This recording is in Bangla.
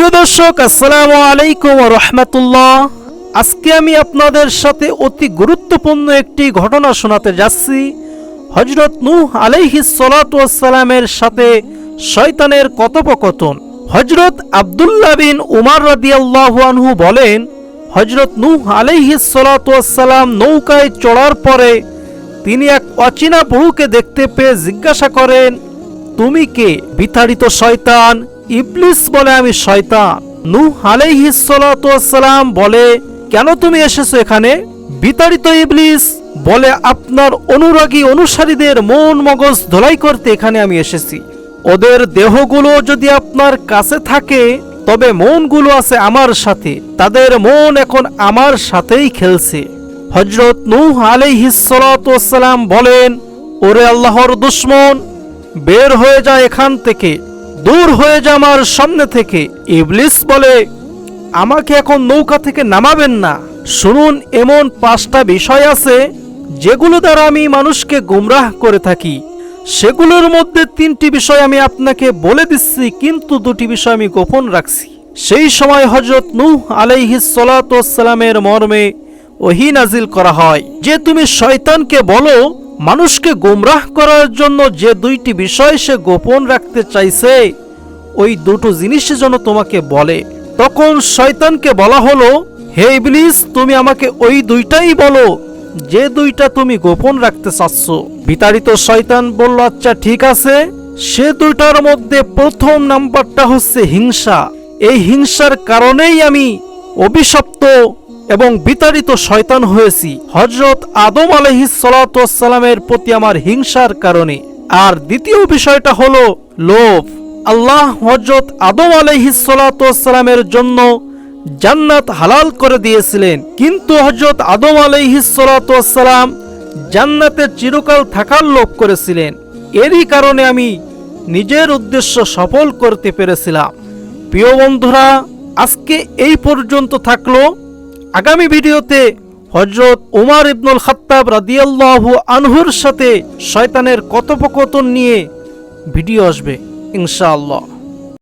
প্রিয় দর্শক, আসসালামু আলাইকুম রহমতুল্লাহ। আজকে আমি আপনাদের সাথে অতি গুরুত্বপূর্ণ একটি ঘটনা শোনাতে যাচ্ছি। হজরত নূহ আলাইহিস সালামের সাথে শয়তানের কথোপকথন। হজরত আব্দুল্লাহ বিন উমার রাদিয়াল্লাহু আনহু বলেন হজরত নূহ আলাইহিস সালাম নৌকায় চড়ার পরে তিনি এক অচেনা বহুকে দেখতে পেয়ে জিজ্ঞাসা করেন, তুমি কে? বিতাড়িত শয়তান ইবলিস বলে, আমি শয়তান। নূহ আলাইহিস সালাম বলে, কেন তুমি এসেছ এখানে? বিতাড়িত ইবলিস বলে, আপনার অনুরাগী অনুসারীদের মন মগজ ধোলাই করতে এখানে আমি এসেছি। ওদের দেহগুলো যদি আপনার কাছে থাকে, তবে মনগুলো আছে আমার সাথে। তাদের মন এখন আমার সাথেই খেলছে। হজরত নূহ আলাইহিস সালাম বলেন, ওরে আল্লাহর দুশ্মন, বের হয়ে যায় এখান থেকে। দূর হয়ে যা আমার সামনে থেকে। ইবলিস বলে, আমাকে এখন নৌকা থেকে নামাবেন না। শুনুন, এমন পাঁচটা বিষয় আছে, যেগুলো দ্বারা আমি মানুষকে গুমরাহ করে থাকি। সেগুলোর মধ্যে তিনটি বিষয় আমি আপনাকে বলে দিচ্ছি, কিন্তু দুটি বিষয় আমি গোপন রাখছি। সেই সময় হজরত নূহ আলাইহিস সালামের মর্মে ওহি নাজিল করা হয়। যে তুমি শয়তানকে বলো মানুষকে গোমরাহ করার জন্য যে দুইটি বিষয় সে গোপন রাখতে চাইছে, ওই দুটো জিনিসের জন্য তোমাকে বলে। তখন শয়তানকে বলা হলো, হে ইবলিস, তুমি আমাকে ওই দুইটাই বলো, যে দুইটা তুমি গোপন রাখতে চাচ্ছ। বিতাড়িত শয়তান বলল আচ্ছা ঠিক আছে। সে দুইটার মধ্যে প্রথম নাম্বারটা হচ্ছে হিংসা। এই হিংসার কারণেই আমি অভিশপ্ত এবং বিতাড়িত শয়তান হয়েছি। হজরত আদম আলহিস সালামের প্রতি আমার হিংসার কারণে। আর দ্বিতীয় বিষয়টা হলো লোভ। আল্লাহ হজরত আদম আলহিস সালামের জন্য জান্নাত হালাল করে দিয়েছিলেন। কিন্তু হজরত আদম আলহিস সালাম জান্নাতে চিরকাল থাকার লোভ করেছিলেন। এরই কারণে আমি নিজের উদ্দেশ্য সফল করতে পেরেছিলাম। প্রিয় বন্ধুরা, আজকে এই পর্যন্ত থাকল। আগামী ভিডিওতে হজরত উমার ইবনুল খাত্তাব রাদিয়াল্লাহু আনহুর সাথে শয়তানের কথোপকথন নিয়ে ভিডিও আসবে, ইনশাআল্লাহ।